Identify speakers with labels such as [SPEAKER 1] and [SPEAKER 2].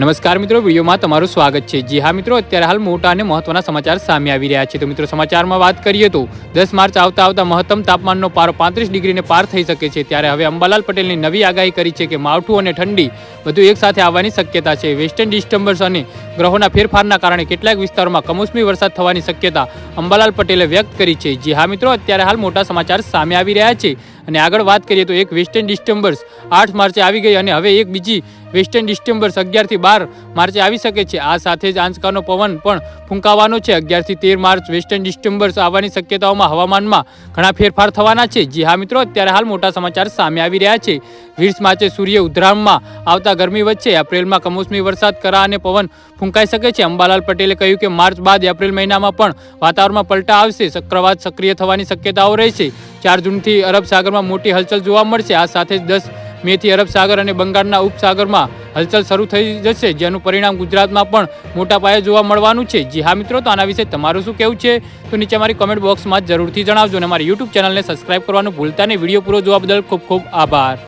[SPEAKER 1] નમસ્કાર મિત્રો, વિડીયોમાં તમારું સ્વાગત છે. જી હા મિત્રો, અત્યારે હાલ મોટા અને મહત્વના સમાચાર સામે આવી રહ્યા છે. તો મિત્રો, સમાચારમાં વાત કરીએ તો દસ માર્ચ આવતા આવતા મહત્તમ તાપમાનનો પારો પાંત્રીસ ડિગ્રીને પાર થઈ શકે છે. ત્યારે હવે અંબાલાલ પટેલની નવી આગાહી કરી છે કે માવઠું અને ઠંડી બધું એકસાથે આવવાની શક્યતા છે. વેસ્ટર્ન ડિસ્ટર્બન્સ અને ગ્રહોના ફેરફારના કારણે કેટલાક વિસ્તારોમાં કમોસમી વરસાદ થવાની શક્યતા અંબાલાલ પટેલે વ્યક્ત કરી છે. જી હા મિત્રો, અત્યારે હાલ મોટા સમાચાર સામે આવી રહ્યા છે. અને આગળ વાત કરીએ તો એક વેસ્ટર્ન ડિસ્ટર્બન્સ આઠ માર્ચે આવી ગઈ અને હવે એક બીજી વેસ્ટર્ન ડિસ્ટર્બન્સ અગિયારથી બાર માર્ચે આવી શકે છે. આ સાથે જ આંચકાનો પવન પણ ફૂંકાવાનો છે. અગિયારથી તેર માર્ચ વેસ્ટર્ન ડિસ્ટર્બન્સ આવવાની શક્યતાઓમાં હવામાનમાં ઘણા ફેરફાર થવાના છે. જી હા મિત્રો, અત્યારે હાલ મોટા સમાચાર સામે આવી રહ્યા છે. વીસ માર્ચે સૂર્ય ઉધરામમાં આવતા ગરમી વચ્ચે એપ્રિલમાં કમોસમી વરસાદ કરા અને પવન ફૂંકાઈ શકે છે. અંબાલાલ પટેલે કહ્યું કે માર્ચ બાદ એપ્રિલ મહિનામાં પણ વાતાવરણમાં પલટા આવશે. ચક્રવાત સક્રિય થવાની શક્યતાઓ રહેશે. ચાર જૂનથી અરબ સાગરમાં મોટી હલચલ જોવા મળશે. આ સાથે જ દસ મેથી અરબ સાગર અને બંગાળના ઉપસાગરમાં હલચલ શરૂ થઈ જશે, જેનું પરિણામ ગુજરાતમાં પણ મોટા પાયે જોવા મળવાનું છે. જી હા મિત્રો, તો આના વિશે તમારું શું કહેવું છે? તો નીચે અમારી કોમેન્ટ બોક્સમાં જરૂરથી જણાવજો અને અમારી યુટ્યુબ ચેનલને સબસ્ક્રાઇબ કરવાનું ભૂલતા નહીં. વીડિયો પૂરો જોવા બદલ ખૂબ ખૂબ આભાર.